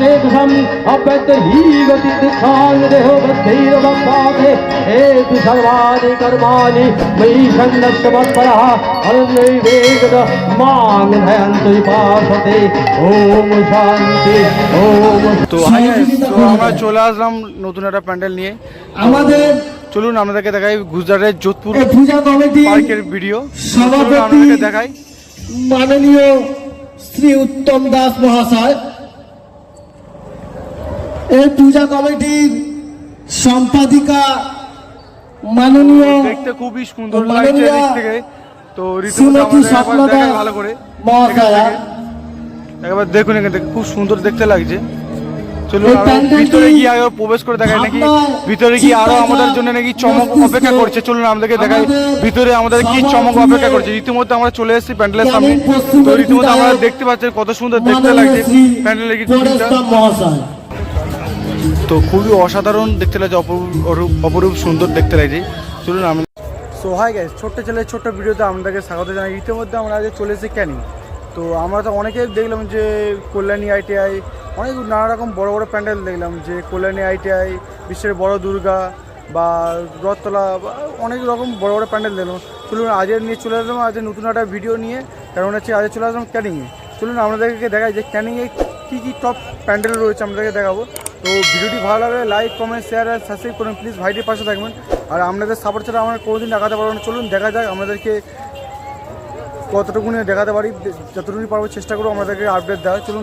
चेतसम् अव्यक्तहीगतिखान् देहोबद्धैरवपादे हेतु सर्वाणि कर्माणि मयि सन्नस्य मत्परः अनन्यैवेगद मां नयन्तु विपासते ॐ शान्ति ॐ তো হাই তো আমরা চলে আসলাম নতুন একটা প্যান্ডেল নিয়ে আমাদের চলুন আপনাদেরকে দেখাই গুজরাটের যোধপুর এই পূজা কমিটি পার্কের ভিডিও চলুন সভাপতি আপনাদেরকে দেখাই মাননীয় শ্রী উত্তম দাস মহাশয় এই পূজা কমিটির সম্পাদিকা মাননীয় দেখতে খুবই সুন্দর লাগছে দিক থেকে। তো রীতিমতো আমাদের ভালো করে। মহাশয়া। একবার দেখুন এখান খুব সুন্দর দেখতে লাগছে। চলুন ভিতরে গিয়ে আরও প্রবেশ করে দেখাই নাকি? ভিতরে গিয়ে আরও আমাদের জন্য নাকি চমক অপেক্ষা করছে। চলুন আমাদেরকে দেখাই। ভিতরে আমাদের কি চমক অপেক্ষা করছে? রীতিমতো আমরা চলে এসেছি প্যান্ডেলের সামনে। তো রীতিমতো আমরা দেখতে পাচ্ছি কত সুন্দর দেখতে লাগছে প্যান্ডেলের তো খুবই অসাধারণ দেখতে লাগছে, অপরূপ অপরূপ সুন্দর দেখতে লাগছে। চলুন আমি সো হাই গাইস ছোট্ট ছেলে ছোট্ট ভিডিওতে আপনাদেরকে স্বাগত জানাই। ইতিমধ্যে আমরা আজ চলে এসেছি ক্যানিং। তো আমরা তো অনেকে দেখলাম যে কল্যাণী আইটিআই, অনেক নানা রকম বড় বড় প্যান্ডেল দেখলাম যে কল্যাণী আইটিআই, বিশ্বের বড় দুর্গা বা রথতলা বা অনেক রকম বড় বড় প্যান্ডেল দেখলাম। চলুন আজের নিয়ে চলে আসলাম আজ নতুন একটা ভিডিও নিয়ে। কারণ হচ্ছে আজ চলে আসলাম ক্যানিংয়ে চলুন আপনাদেরকে দেখাই যে ক্যানিংয়ে কী কী টপ প্যান্ডেল রয়েছে, আপনাদেরকে দেখাবো। তো ভিডিওটি ভালো লাগলে লাইক কমেন্ট শেয়ার আর সাবস্ক্রাইব করুন প্লিজ ভাইটির পাশে থাকবেন আর আপনাদের সাপোর্ট ছাড়া আমরা কোনোদিন দেখাতে পারব না চলুন দেখা যাক আমাদেরকে কতটুকু দেখাতে পারি যতটুকু পারব চেষ্টা করব আমাদেরকে আপডেট দেওয়া চলুন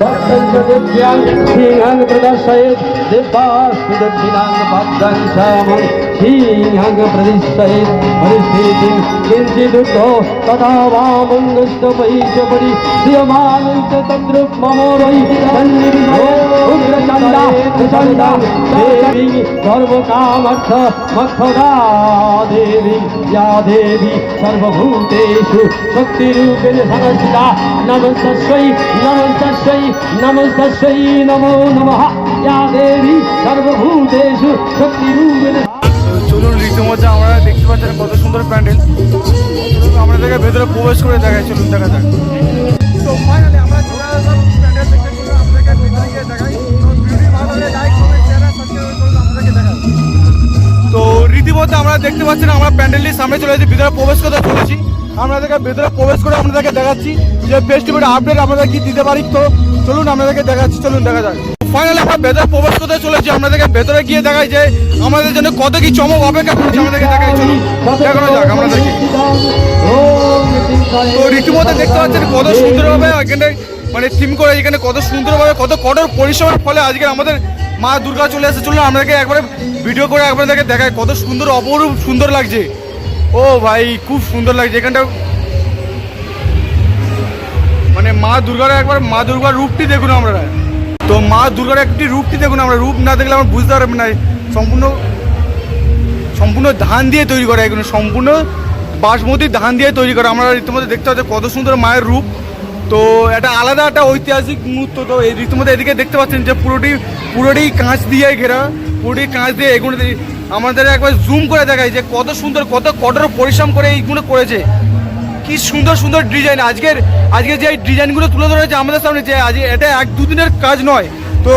সিংহাঙ্গ প্রতিষ্ঠায় পরিস্থিতি কিঞ্চিদুদ্ধ তথা বামঙ্গস্ত বৈশ পরি শ্রিয়মান তদ্রুপ মমো বৈশ किञ्चिदुद्धो तदा वामङ्गस्तमयि च परि श्रियमानं च तद्रुक् मम वै सन्निधिभो उग्रचण्डा प्रचण्डा देवी सर्वकामर्थ मक्षदा देवी या देवी सर्वभूतेषु शक्तिरूपेण संस्थिता नमस्तस्यै नमस्तस्यै नमस्तस्यै नमो नमः या देवी सर्वभूतेषु शक्तिरूपेण তো চলুন রীতিমধ্যে আমরা দেখতে পাচ্ছেন কত সুন্দর প্যান্ডেল চলুন আমাদেরকে ভেতরে প্রবেশ করে দেখাই চলুন দেখা যাক তো রীতিমধ্যে আমরা দেখতে পাচ্ছেন আমরা প্যান্ডেলটির সামনে চলে এসেছি, ভিতরে প্রবেশ করতে চলেছি। আপনাদেরকে ভেতরে প্রবেশ করে আপনাদেরকে দেখাচ্ছি যে ফেস্টিভ্যাল আপডেট আপনাদের কি দিতে পারি। তো চলুন আপনাদেরকে দেখাচ্ছি, চলুন দেখা যাক। ফাইনালি আমরা ভেতরে প্রবেশ করতে চলেছি, আপনাদেরকে ভেতরে গিয়ে দেখাই যে আমাদের জন্য কত কি চমক অপেক্ষা করছে আমাদেরকে দেখাই, চলুন, দেখানো যাক আপনাদেরকে। তো রীতিমতো দেখতে পাচ্ছেন কত সুন্দরভাবে এখানে মানে থিম করে এখানে কত সুন্দরভাবে, কত কঠোর পরিশ্রমের ফলে আজকে আমাদের মা দুর্গা চলে এসেছে। চলুন, আপনাদেরকে একবারে ভিডিও করে আপনাদেরকে দেখায় কত সুন্দর, অপরূপ সুন্দর লাগছে। ও ভাই, খুব সুন্দর লাগছে। এখানটা মানে মা দুর্গার একবার, মা দুর্গার রূপটি দেখুন আমরা। তো মা দুর্গার একটি রূপটি দেখুন আমরা। রূপ না দেখলে আমরা বুঝতে পারবেন না। সম্পূর্ণ সম্পূর্ণ ধান দিয়ে তৈরি করা, এগুলো সম্পূর্ণ বাসমতি ধান দিয়ে তৈরি করা। আমরা রীতিমতো দেখতে পাচ্ছি কত সুন্দর মায়ের রূপ। তো এটা আলাদা একটা ঐতিহাসিক মুহূর্ত। তো এই রীতিমতো এদিকে দেখতে পাচ্ছেন যে পুরোটি পুরোটি কাঁচ দিয়ে ঘেরা। পুরোটি কাঁচ দিয়ে এগুলো আমাদের একবার জুম করে দেখায় যে কত সুন্দর, কত কঠোর পরিশ্রম করে এইগুলো করেছে। কি সুন্দর সুন্দর ডিজাইন আজকের, আজকে যে ডিজাইনগুলো তুলে ধরেছে আমাদের সামনে যে আজ এটা এক দুদিনের কাজ নয়। তো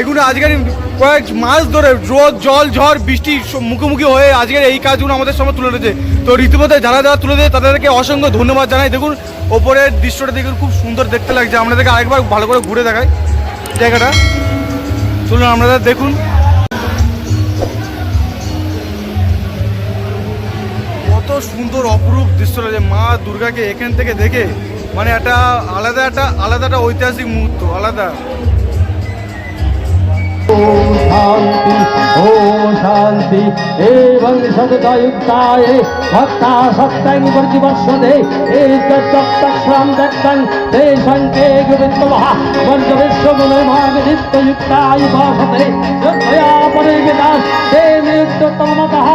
এগুলো আজকের কয়েক মাস ধরে রোদ, জল, ঝড়, বৃষ্টি মুখোমুখি হয়ে আজকের এই কাজগুলো আমাদের সামনে তুলে ধরেছে। তো রীতিমতো যারা যারা তুলে দেয় তাদেরকে অসংখ্য ধন্যবাদ জানাই। দেখুন, ওপরের দৃশ্যটা দেখুন, খুব সুন্দর দেখতে লাগছে। আপনাদেরকে আরেকবার ভালো করে ঘুরে দেখায় জায়গাটা। চলুন, আপনারা দেখুন। সুন্দর, অপরূপ দৃশ্যটা যে মা দুর্গাকে এখান থেকে দেখে মানে একটা আলাদা একটা আলাদা একটা ঐতিহাসিক মুহূর্ত, আলাদা। शान्ति ॐ शान्ति एवं सततयुक्ताय भक्ता सत्यं प्रतिवर्षते एतच्चक्षरां दत्तं ते शङ्के गोविन्दमः वर्गविश्वगुणमागनित्ययुक्ताय भाषते श्रद्धया परिमितास् ते नियुक्ततमतः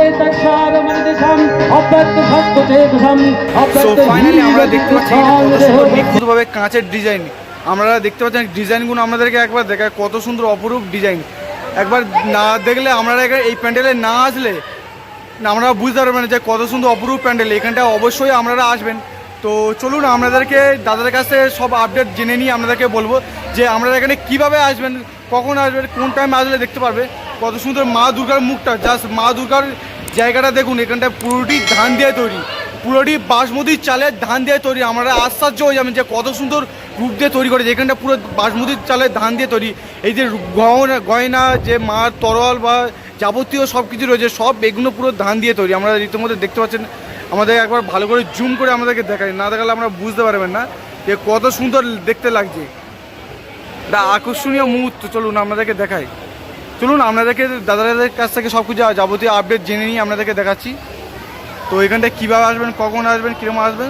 एतक्षारमनिदिशम् अव्यक्तसत्त्वचेतसम् সো ফাইনালি আমরা দেখতে পাচ্ছি এখানে কত সুন্দর নিখুঁতভাবে কাঁচের ডিজাইন আমরা দেখতে পাচ্ছি ডিজাইনগুলো আমাদেরকে একবার দেখায় কত সুন্দর অপরূপ ডিজাইন একবার না দেখলে আমরা একবার এই প্যান্ডেলে না আসলে আমরা বুঝতে পারবেন যে কত সুন্দর অপরূপ প্যান্ডেল। এখানটা অবশ্যই আপনারা আসবেন। তো তো চলুন, আপনাদেরকে দাদার কাছে সব আপডেট জেনে নিয়ে আপনাদেরকে বলব যে আপনারা এখানে কীভাবে আসবেন, কখন আসবেন, কোন টাইমে আসলে দেখতে পারবে। কত সুন্দর মা দুর্গার মুখটা জাস্ট মা দুর্গার জায়গাটা দেখুন, এখানটা পুরোটি ধান দিয়ে তৈরি। পুরোটি বাসমতি চালের ধান দিয়ে তৈরি। আমরা আশ্চর্য হয়ে যাবেন যে কত সুন্দর রূপ দিয়ে তৈরি করেছে এখানটা পুরো বাসমতির চালের ধান দিয়ে তৈরি। এই যে গহনা, গয়না, যে মার, তরল বা যাবতীয় সব কিছু রয়েছে, সব এগুলো পুরো ধান দিয়ে তৈরি। আমরা রীতিমতো দেখতে পাচ্ছেন, আমাদের একবার ভালো করে জুম করে আমাদেরকে দেখাই না দেখালে আমরা বুঝতে পারবেন না যে কত সুন্দর দেখতে লাগছে। এটা আকর্ষণীয় মুহূর্ত। চলুন আপনাদেরকে দেখাই। চলুন আপনাদেরকে, দাদাদের কাছ থেকে সব কিছু যাবতীয় আপডেট জেনে নিয়ে আপনাদেরকে দেখাচ্ছি। তো এখানটায় কীভাবে আসবেন, কখন আসবেন, কীরকম আসবেন?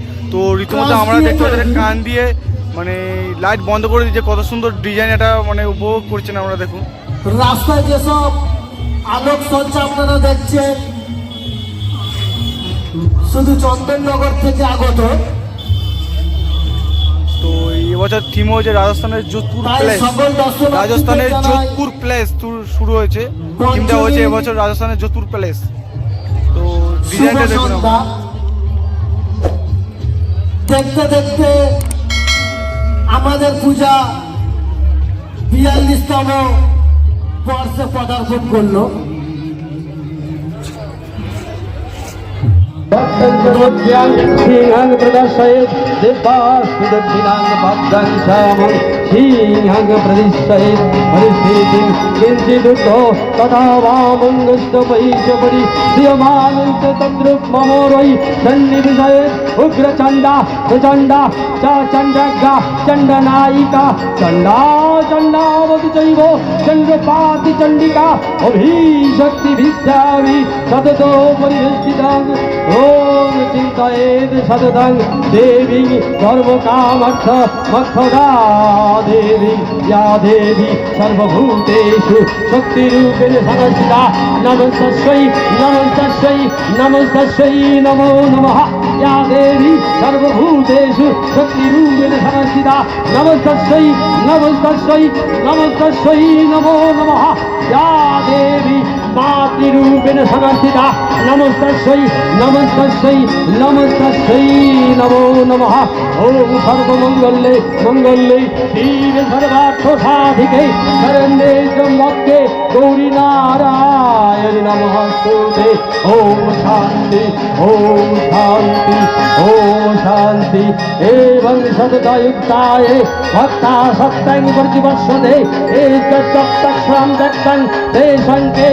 তো রীতিমতো আমরা দেখতে পাচ্ছি কান দিয়ে মানে লাইট বন্ধ করে দিচ্ছে কত সুন্দর ডিজাইন এটা মানে উপভোগ করছেন আমরা দেখুন। রাস্তায় যেসব আলোক সজ্জা আপনারা দেখছেন শুধু চন্দননগর থেকে আগত। তো এবছর থিম হয়েছে রাজস্থানের যোধপুর প্লেস রাজস্থানের যোধপুর প্লেস শুরু হয়েছে। থিমটা হয়েছে এবছর রাজস্থানের যোধপুর প্লেস তো ডিজাইনটা দেখুন দেখতে দেখতে আমাদের পূজা বিয়াল্লিশতম বর্ষে পদার্পণ করল। দক্ষিণাঙ্গ প্রদর্শয় দেবা सिंहं प्रदिशयेत् परिस्थितिं किञ्चिदुक्तो तथा वामङ्गस्तपैशपरि श्रियमानं च तद्रुक्ममोरयि सन्निविषयेत् उग्रचण्डा प्रचण्डा च चण्डगा चण्डनायिका चण्डा चण्डावति चैव चण्डपाति चण्डिका अभिशक्तिभिश्चामि सततो परिवेष्टिताम् ॐ চিন্তায়েদ সততং দেবী সর্বকামার্থ মক্ষদা দেবী ইয়া দেবী, সর্বভূতেষু, শক্তিরূপেণ সদসিতা, নমস্তস্যৈ নমস্তস্যৈ নমস্তস্যৈ নমো নমঃ। ইয়া দেবী, সর্বভূতেষু, শক্তিরূপেণ সদসিতা, নমস্তস্যৈ নমস্তস্যৈ নমস্তস্যৈ নমো নমঃ। ইয়া দেবী मातृरूपेण समर्थिता नमस्तस्यै नमस्तस्यै नमस्तस्यै नमो नमः ॐ सर्वमङ्गले मङ्गले शिवे सर्वार्थसाधिके शरण्ये त्र्यम्बके गौरी नारायणि नमस्ते ॐ शान्ति ॐ शान्ति ॐ शान्ति एवं सततयुक्ताय भक्ता सत्यं प्रतिवर्षते एतच्चक्षरां दत्तं ते शङ्के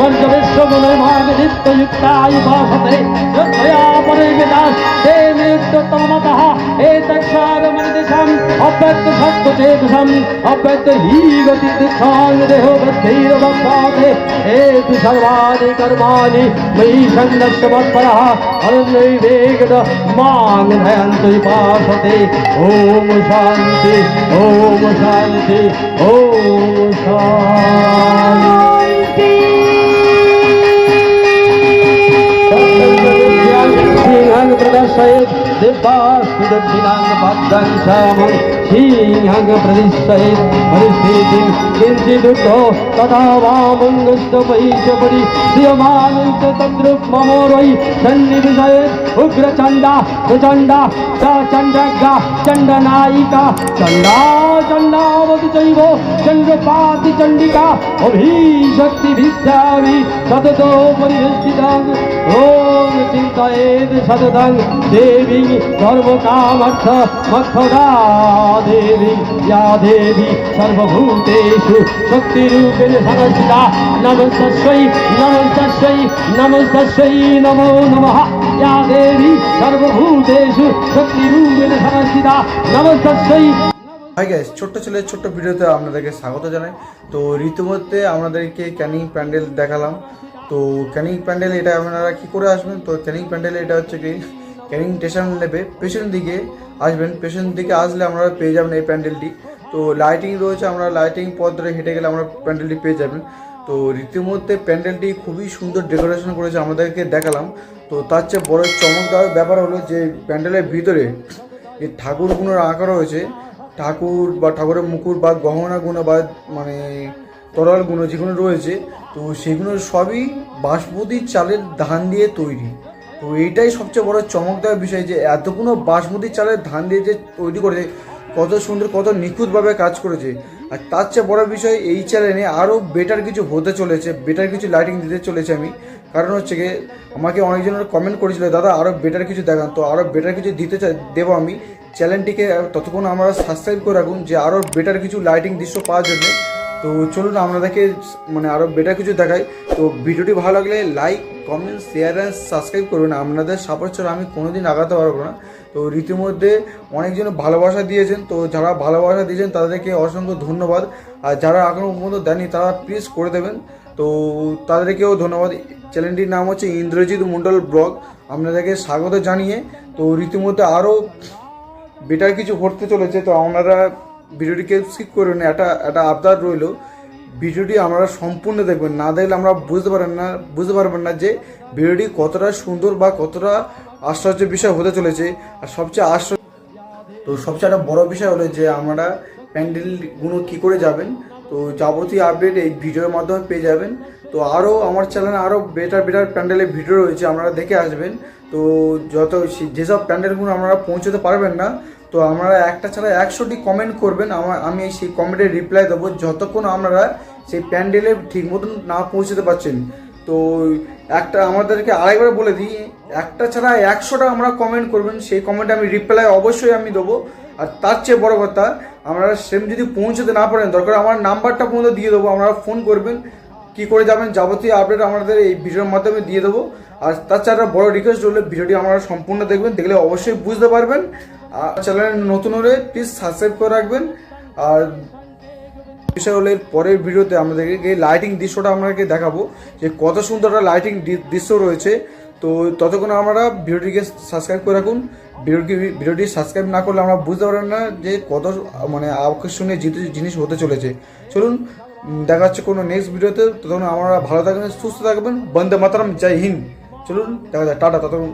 वर्गविश्वमनोमार्गदित्तयुक्ताय भासते श्रद्धया परिमितास् ते नियुक्ततमतः एतक्षारमनिदिशम् अव्यक्त सत्त्वचेतसम् अव्यक्त हीगति दिक्षां देहो वृद्धिरवपाते एतु सर्वाणि कर्माणि मयि सन्नक्षमत्परः अनन्यवेगद माँ नयन्तु पासते ॐ शान्ति ॐ शान्ति ॐ शान्ति। प्रदर्शयेत् दिव्यास्तु दक्षिणां पद्मं श्यामं सिंहं प्रदिशयेत् परिस्थितिं किञ्चिदुक्तो तथा वामङ्गस्तपैशपरि श्रियमानं च तद्रुक्ममोरयि सन्निविषयेत् उग्रचण्डा प्रचण्डा च चण्डगा चण्डनायिका चण्डा चण्डावति चैव चण्डपाति चण्डिका अभिशक्तिभिश्चामि सततो परिवेष्टिताम् ওম চিন্তায়েদ সততং দেবী সর্বকামার্থ মক্ষদা দেবী ইয়া দেবী সর্বভূতেষু শক্তিরূপেণ সংস্থিতা নমস্তস্যৈ নমস্তস্যৈ নমস্তস্যৈ নমো নমঃ। ইয়া দেবী সর্বভূতেষু শক্তিরূপেণ সংস্থিতা নমস্তস্যৈ। হাই গাইস ছোট্ট ছেলের ছোট্ট ভিডিওতে আপনাদেরকে স্বাগত জানাই। তো রীতিমধ্যে আপনাদেরকে ক্যানিং প্যান্ডেল দেখালাম। তো ক্যানিং প্যান্ডেল এটা আপনারা কি করে আসবেন? তো ক্যানিং প্যান্ডেল এটা হচ্ছে কি ক্যানিং স্টেশন নেবে, পেছন দিকে আসবেন, পেছন দিকে আসলে আপনারা পেয়ে যাবেন এই প্যান্ডেলটি তো লাইটিং রয়েছে, আমরা লাইটিং পথ ধরে হেঁটে গেলে আমরা প্যান্ডেলটি পেয়ে যাবেন। তো রীতিমধ্যে প্যান্ডেলটি খুবই সুন্দর ডেকোরেশন করেছে আমাদেরকে দেখালাম। তো তার চেয়ে বড় চমকদার ব্যাপার হলো যে প্যান্ডেলের ভিতরে যে ঠাকুরগুলোর আঁকা রয়েছে, ঠাকুর বা ঠাকুরের মুকুট বা গহনাগুলো বা মানে তরালগুলো যেগুলো রয়েছে, তো সেগুলো সবই বাসমতি চালের ধান দিয়ে তৈরি। তো এইটাই সবচেয়ে বড় চমকদার বিষয় যে এতগুলো বাসমতি চালের ধান দিয়ে যে তৈরি করেছে, কত সুন্দর, কত নিখুঁতভাবে কাজ করেছে। আর তার চেয়ে বড় বিষয় এই চ্যানেলে আরও বেটার কিছু হতে চলেছে বেটার কিছু লাইটিং দিতে চলেছে আমি। কারণ হচ্ছে গিয়ে আমাকে অনেকজনের কমেন্ট করেছিল, দাদা, আরও বেটার কিছু দেখান। তো আরও বেটার কিছু দিতে দেবো আমি। চ্যানেলটিকে ততক্ষণ আমরা সাবস্ক্রাইব করে রাখুন, যে আরও বেটার কিছু লাইটিং দৃশ্য পাওয়ার জন্য। তো চলুন আপনাদেরকে মানে আরও বেটার কিছু দেখাই। তো ভিডিওটি ভালো লাগলে like comment share and subscribe করবেন। আপনাদের সাপোর্ট ছাড়া আমি কোনোদিন আগাতে পারব না। তো রীতিমধ্যে অনেকজন ভালোবাসা দিয়েছেন। তো যারা ভালোবাসা দিয়েছেন, তাদেরকে অসংখ্য ধন্যবাদ। আর যারা এখনও পর্যন্ত দেননি, তারা প্লিজ করে দেবেন। তো তাদেরকেও ধন্যবাদ। চ্যানেলটির নাম হচ্ছে ইন্দ্রজিৎ মণ্ডল ব্লগ। আপনাদেরকে স্বাগত জানিয়ে, তো রীতিমধ্যে আরও বেটার কিছু ঘটতে চলেছে। তো আপনারা ভিডিওটিকে স্কিপ করবেন না একটা একটা আবদার রইল। ভিডিওটি আপনারা সম্পূর্ণ দেখবেন, না দেখলে আমরা বুঝতে পারেন না বুঝতে পারবেন না যে ভিডিওটি কতটা সুন্দর বা কতটা আশ্চর্য বিষয় হতে চলেছে, আর সবচেয়ে আশ্চর্য তো সবচেয়ে একটা বড় বিষয় হলো যে আপনারা প্যান্ডেলগুলো কী করে যাবেন, তো যাবতীয় আপডেট এই ভিডিওর মাধ্যমে পেয়ে যাবেন। তো আরও আমার চ্যানেলে আরও বেটার বেটার প্যান্ডেলের ভিডিও রয়েছে, আপনারা দেখে আসবেন। তো যত যেসব প্যান্ডেলগুলো আপনারা পৌঁছতে পারবেন না তো আপনারা একটা ছাড়া একশোটি কমেন্ট করবেন। আমার আমি সেই কমেন্টের রিপ্লাই দেবো। যতক্ষণ আপনারা সেই প্যান্ডেলে ঠিক মতন না পৌঁছতে পারছেন। তো একটা আমাদেরকে আরেকবার বলে দিই, একটা ছাড়া একশোটা আমরা কমেন্ট করবেন। সেই কমেন্টে আমি রিপ্লাই অবশ্যই আমি দেবো। আর তার চেয়ে বড় কথা আমরা সেম যদি পৌঁছতে না পারেন, দরকার আমার নাম্বারটা পর্যন্ত দিয়ে দেবো। আপনারা ফোন করবেন, কি করে যাবেন, যাবতীয় আপডেট আমাদের এই ভিডিওর মাধ্যমে দিয়ে দেবো। আর তাছাড়া বড় রিকোয়েস্ট হলে ভিডিওটি আপনারা সম্পূর্ণ দেখবেন, দেখলে অবশ্যই বুঝতে পারবেন। চ্যানেল নতুন হলে প্লিজ সাবস্ক্রাইব করে রাখবেন। আর বিষয় হলে পরের ভিডিওতে আমাদেরকে এই লাইটিং দৃশ্যটা আপনাকে দেখাবো, যে কত সুন্দর একটা লাইটিং দৃশ্য রয়েছে। তো ততক্ষণ আমরা ভিডিওটিকে সাবস্ক্রাইব করে রাখুন। ভিডিওটি ভিডিওটি সাবস্ক্রাইব না করলে আমরা বুঝতে পারবেন না যে কত মানে আকর্ষণীয় জিনিস- হতে চলেছে। চলুন দেখা হচ্ছে কোনো নেক্সট ভিডিওতে। ততক্ষণ আমরা ভালো থাকবেন, সুস্থ থাকবেন। বন্দে মাতারাম, জয় হিন্দ। চলুন, দেখা যায় টাটা, ততক্ষণ।